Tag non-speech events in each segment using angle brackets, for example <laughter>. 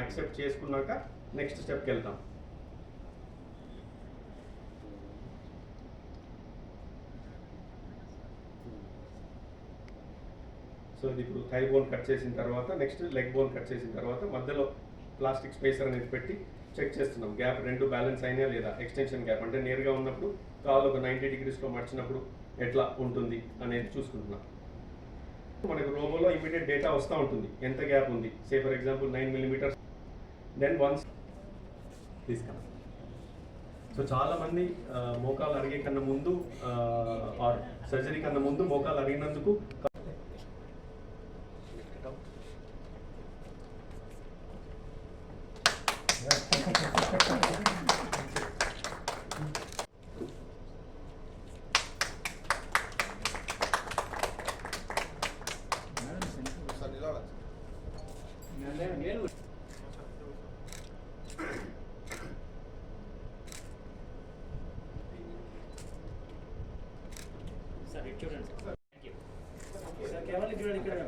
Accept చేసుకున్నాక next స్టెప్కి వెళ్తాం so ఇది ఇప్పుడు థై బోన్ కట్ చేసిన తర్వాత నెక్స్ట్ లెగ్ బోన్ కట్ చేసిన తర్వాత మధ్యలో ప్లాస్టిక్ స్పేసర్ అనేది పెట్టి చెక్ చేస్తున్నాం. గ్యాప్ రెండు బ్యాలెన్స్ అయినా లేదా ఎక్స్టెన్షన్ గ్యాప్ అంటే నేరుగా ఉన్నప్పుడు కాలు ఒక నైంటీ డిగ్రీస్లో మడిచినప్పుడు ఎట్లా ఉంటుంది అనేది చూసుకుంటున్నాం. మనకు రోబోలో ఇమీడియట్ డేటా వస్తూ ఉంటుంది. ఎంత గ్యాప్ ఉంది? Say for example nine millimetres then once తీసుకున్నాం. సో చాలా మంది ఆ, మోకాలు అరిగే కన్నా ముందు ఆర్ సర్జరీ కన్నా ముందు మోకాలు అరిగినందుకు <laughs> సార్ ఇటు చూడండి సార్ థ్యాంక్ యూ సార్ కేవలం ఇక్కడ ఇక్కడ.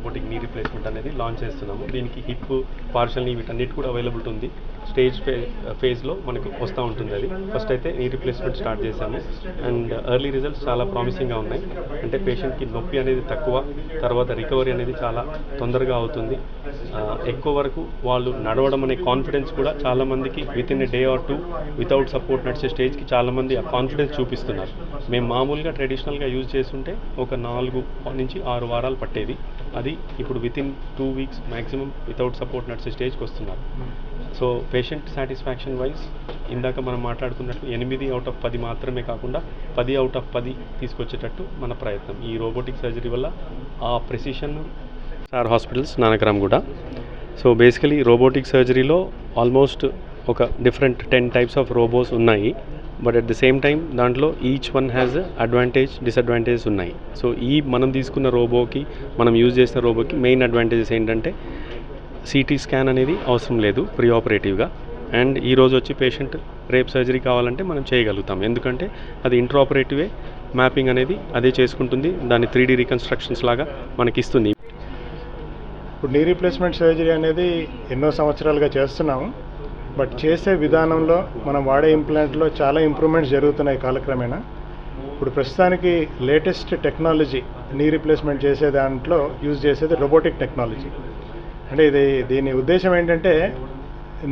రోబోటిక్ నీ రిప్లేస్మెంట్ అనేది లాంచ్ చేస్తున్నాము. దీనికి హిప్ పార్షల్ నీ వీటన్నిటి కూడా అవైలబిలిటీ ఉంది స్టేజ్ ఫే ఫేజ్లో మనకు వస్తూ ఉంటుంది అది. ఫస్ట్ అయితే నీ రిప్లేస్మెంట్ స్టార్ట్ చేశాము. అండ్ ఎర్లీ రిజల్ట్స్ చాలా ప్రామిసింగ్గా ఉన్నాయి. అంటే పేషెంట్కి నొప్పి అనేది తక్కువ తర్వాత రికవరీ అనేది చాలా తొందరగా అవుతుంది. ఎక్కువ వరకు వాళ్ళు నడవడం అనే కాన్ఫిడెన్స్ కూడా చాలామందికి within a day or two without support నడిచే స్టేజ్కి చాలామంది ఆ కాన్ఫిడెన్స్ చూపిస్తున్నారు. మేము మామూలుగా ట్రెడిషనల్గా యూజ్ చేస్తుంటే ఒక నాలుగు నుంచి ఆరు వారాలు పట్టేది. అది ఇప్పుడు within two weeks maximum without support నడిచే స్టేజ్కి వస్తున్నారు. సో పేషెంట్ సాటిస్ఫాక్షన్ వైజ్ ఇందాక మనం మాట్లాడుకున్నట్టు ఎనిమిది అవుట్ ఆఫ్ పది మాత్రమే కాకుండా పది అవుట్ ఆఫ్ పది తీసుకొచ్చేటట్టు మన ప్రయత్నం. ఈ రోబోటిక్ సర్జరీ వల్ల ఆ ప్రెసిషన్ సార్ హాస్పిటల్స్ నానక్రామ్ కూడా సో బేసికలీ రోబోటిక్ సర్జరీలో ఆల్మోస్ట్ ఒక different ten types of robos ఉన్నాయి. But at the same time దాంట్లో each one has advantage disadvantages ఉన్నాయి. సో ఈ మనం తీసుకున్న రోబోకి మనం యూజ్ చేసిన రోబోకి మెయిన్ అడ్వాంటేజెస్ ఏంటంటే సిటీ స్కాన్ అనేది అవసరం లేదు ప్రీ ఆపరేటివ్గా అండ్ ఈ రోజు వచ్చి పేషెంట్ రేపు సర్జరీ కావాలంటే మనం చేయగలుగుతాం. ఎందుకంటే అది ఇంట్రాపరేటివే మ్యాపింగ్ అనేది అదే చేసుకుంటుంది. దాన్ని త్రీ డీ రికన్స్ట్రక్షన్స్ లాగా మనకి ఇస్తుంది. ఇప్పుడు నీ రీప్లేస్మెంట్ సర్జరీ అనేది ఎన్నో సంవత్సరాలుగా చేస్తున్నాము. బట్ చేసే విధానంలో మనం వాడే ఇంప్లాంట్లో చాలా ఇంప్రూవ్మెంట్స్ జరుగుతున్నాయి కాలక్రమేణా. ఇప్పుడు ప్రస్తుతానికి లేటెస్ట్ టెక్నాలజీ నీ రీప్లేస్మెంట్ చేసే దాంట్లో యూజ్ చేసేది రోబోటిక్ టెక్నాలజీ అంటే ఇది దీని ఉద్దేశం ఏంటంటే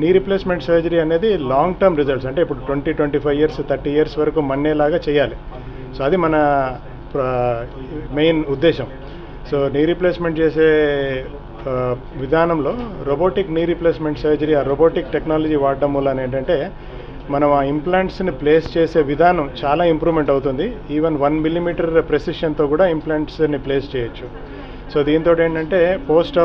నీ రీప్లేస్మెంట్ సర్జరీ అనేది లాంగ్ టర్మ్ రిజల్ట్స్ అంటే ఇప్పుడు twenty twenty five years thirty years వరకు మన్నేలాగా చేయాలి. సో అది మన మెయిన్ ఉద్దేశం. సో నీ రీప్లేస్మెంట్ చేసే విధానంలో రోబోటిక్ నీ రీప్లేస్మెంట్ సర్జరీ ఆ రోబోటిక్ టెక్నాలజీ వాడడం వల్ల ఏంటంటే మనం ఆ ఇంప్లాంట్స్ని ప్లేస్ చేసే విధానం చాలా ఇంప్రూవ్మెంట్ అవుతుంది. ఈవెన్ వన్ మిల్లీమీటర్ ప్రెసిషన్తో కూడా ఇంప్లాంట్స్ని ప్లేస్ చేయొచ్చు. సో దీంతో ఏంటంటే పోస్ట్